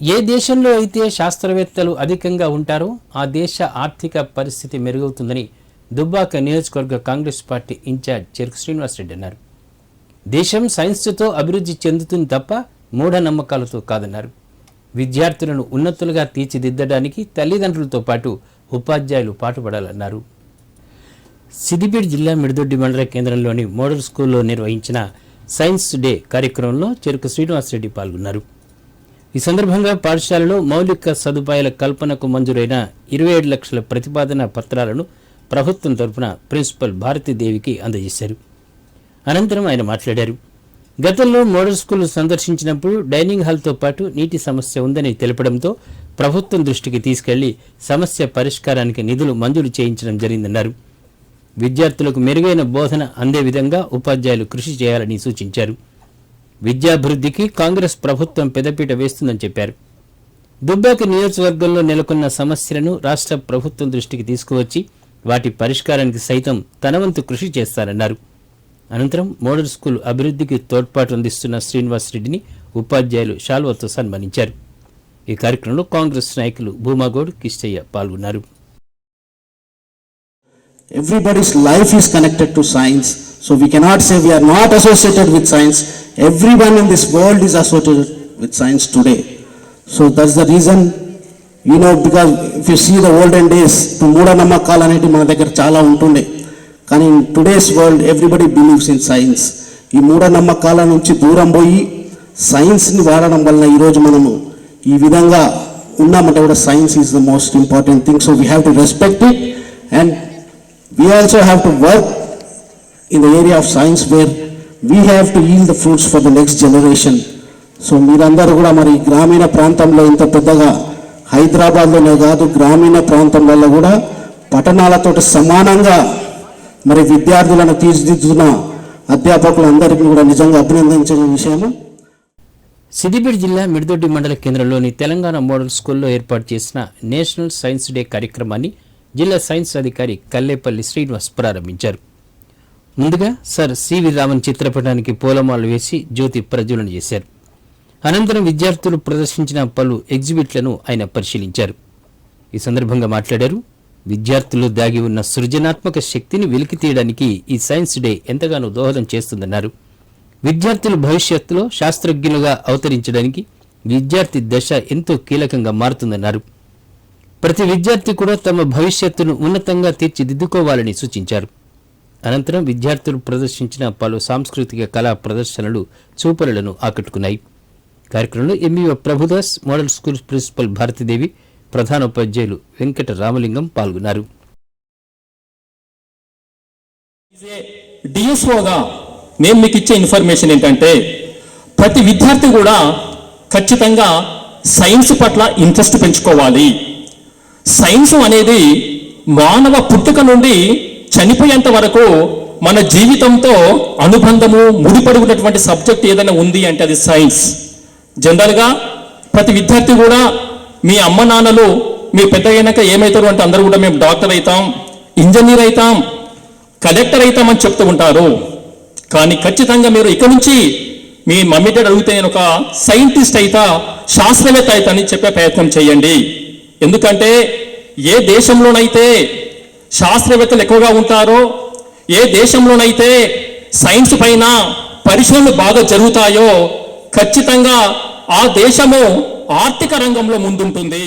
ఏ దేశంలో అయితే శాస్త్రవేత్తలు అధికంగా ఉంటారో ఆ దేశ ఆర్థిక పరిస్థితి మెరుగవుతుందని దుబ్బాక నియోజకవర్గ కాంగ్రెస్ పార్టీ ఇన్ఛార్జ్ చెరుకు శ్రీనివాసరెడ్డి అన్నారు. దేశం సైన్స్తో అభివృద్ధి చెందుతుంది తప్ప మూఢనమ్మకాలతో కాదన్నారు. విద్యార్థులను ఉన్నతులుగా తీర్చిదిద్దడానికి తల్లిదండ్రులతో పాటు ఉపాధ్యాయులు పాటుపడాలన్నారు. సిద్దిపేట జిల్లా మిడిదొడ్డి మండల కేంద్రంలోని మోడల్ స్కూల్లో నిర్వహించిన సైన్స్ డే కార్యక్రమంలో చెరుకు శ్రీనివాసరెడ్డి పాల్గొన్నారు. ఈ సందర్భంగా పాఠశాలలో మౌలిక సదుపాయాల కల్పనకు మంజూరైన ఇరవై ఏడు లక్షల ప్రతిపాదన పత్రాలను ప్రభుత్వం తరపున ప్రిన్సిపల్ భారతీదేవికి అందజేశారు. అనంతరం ఆయన మాట్లాడారు. గతంలో మోడల్ స్కూల్ సందర్శించినప్పుడు డైనింగ్ హాల్తో పాటు నీటి సమస్య ఉందని తెలపడంతో ప్రభుత్వం దృష్టికి తీసుకెళ్ళి సమస్య పరిష్కారానికి నిధులు మంజూరు చేయించడం జరిగిందన్నారు. విద్యార్థులకు మెరుగైన బోధన అందే విధంగా ఉపాధ్యాయులు కృషి చేయాలని సూచించారు. విద్యాభివృద్ధికి కాంగ్రెస్ ప్రభుత్వం పెదపీట వేస్తుందని చెప్పారు. దుబ్బాక నియోజకవర్గంలో నెలకొన్న సమస్యలను రాష్ట్ర ప్రభుత్వం దృష్టికి తీసుకువచ్చి వాటి పరిష్కారానికి సైతం తనవంతు కృషి చేస్తారన్నారు. అనంతరం మోడల్ స్కూల్ అభివృద్ధికి తోడ్పాటు అందిస్తున్న శ్రీనివాస్ రెడ్డిని ఉపాధ్యాయులు శాల్వతో సన్మానించారు. ఈ కార్యక్రమంలో కాంగ్రెస్ నాయకులు భూమాగౌడ్ కిష్టయ్య పాల్గొన్నారు. Everybody's life is connected to science. So we cannot say we are not associated with science. Everyone in this world is associated with science today. So that's the reason, you know, because if you see the olden days, ఇప్పుడు మూఢనమ్మకాలు అనేటివి మన దగ్గర చాలా ఉంటుండే కానీ in today's world everybody believes in science ఈ మూఢనమ్మకాల నుంచి దూరం పోయి సైన్స్ని వాడడం వలన ఈరోజు మనము ఈ విధంగా ఉన్నామంటే కూడా science is the most important thing so we have to respect it and we also have to work in the area of science where we have to yield the fruits for the next generation. So మీరందరూ కూడా మరి గ్రామీణ ప్రాంతంలో ఇంత పెద్దగా హైదరాబాద్లోనే కాదు గ్రామీణ ప్రాంతంలో కూడా పట్టణాలతో సమానంగా మరి విద్యార్థులను తీర్చిదిద్దుతున్న అధ్యాపకులందరికీ కూడా నిజంగా అభినందించిన విషయము సిద్దిపేట జిల్లా మిడిదొడ్డి మండల కేంద్రంలోని తెలంగాణ మోడల్ స్కూల్లో ఏర్పాటు చేసిన నేషనల్ సైన్స్ డే కార్యక్రమాన్ని జిల్లా సైన్స్ అధికారి కల్లేపల్లి శ్రీనివాస్ ప్రారంభించారు. ముందుగా సర్ సివి రామన్ చిత్రపటానికి పూలమాలు వేసి జ్యోతి ప్రజ్వలన చేశారు. అనంతరం విద్యార్థులు ప్రదర్శించిన పలు ఎగ్జిబిట్లను ఆయన పరిశీలించారు. ఈ సందర్భంగా మాట్లాడారు. విద్యార్థులు దాగి ఉన్న సృజనాత్మక శక్తిని వెలికి తీయడానికి ఈ సైన్స్ డే ఎంతగానో దోహదం చేస్తుందన్నారు. విద్యార్థులు భవిష్యత్తులో శాస్త్రజ్ఞులుగా అవతరించడానికి విద్యార్థి దశ ఎంతో కీలకంగా మారుతుందన్నారు. ప్రతి విద్యార్థి కూడా తమ భవిష్యత్తును ఉన్నతంగా తీర్చిదిద్దుకోవాలని సూచించారు. అనంతరం విద్యార్థులు ప్రదర్శించిన పలు సాంస్కృతిక కళా ప్రదర్శనలు చూపరులను ఆకట్టుకున్నాయి. కార్యక్రమంలో MEO Prabhudas model school principal Bharathidevi ప్రధానోపాధ్యాయులు వెంకట రామలింగం పాల్గొన్నారు. డిఎస్ఓగా నేను మీకు ఇచ్చే ఇన్ఫర్మేషన్ ఏంటంటే ప్రతి విద్యార్థి కూడా ఖచ్చితంగా సైన్స్ పట్ల ఇంట్రెస్ట్ పెంచుకోవాలి. సైన్స్ అనేది మానవ పుట్టుక నుండి చనిపోయేంత వరకు మన జీవితంతో అనుబంధము ముడిపడి ఉన్నటువంటి సబ్జెక్ట్ ఏదైనా ఉంది అంటే అది సైన్స్. జనరల్గా ప్రతి విద్యార్థి కూడా మీ అమ్మ నాన్నలు మీ పెద్ద అయినాక ఏమవుతారు అంటే అందరూ కూడా మేము డాక్టర్ అవుతాం ఇంజనీర్ అవుతాం కలెక్టర్ అవుతాం అని చెప్తూ ఉంటారు. కానీ ఖచ్చితంగా మీరు ఇక నుంచి మీ మమ్మీ డాడీ అడిగితే నేను ఒక సైంటిస్ట్ అయితా శాస్త్రవేత్త అవుతా అని చెప్పే ప్రయత్నం చేయండి. ఎందుకంటే ఏ దేశంలోనైతే శాస్త్రవేత్తలు ఎక్కువగా ఉంటారో ఏ దేశంలోనైతే సైన్స్ పైన పరిశోధనలు బాగా జరుగుతాయో ఖచ్చితంగా ఆ దేశము ఆర్థిక రంగంలో ముందుంటుంది.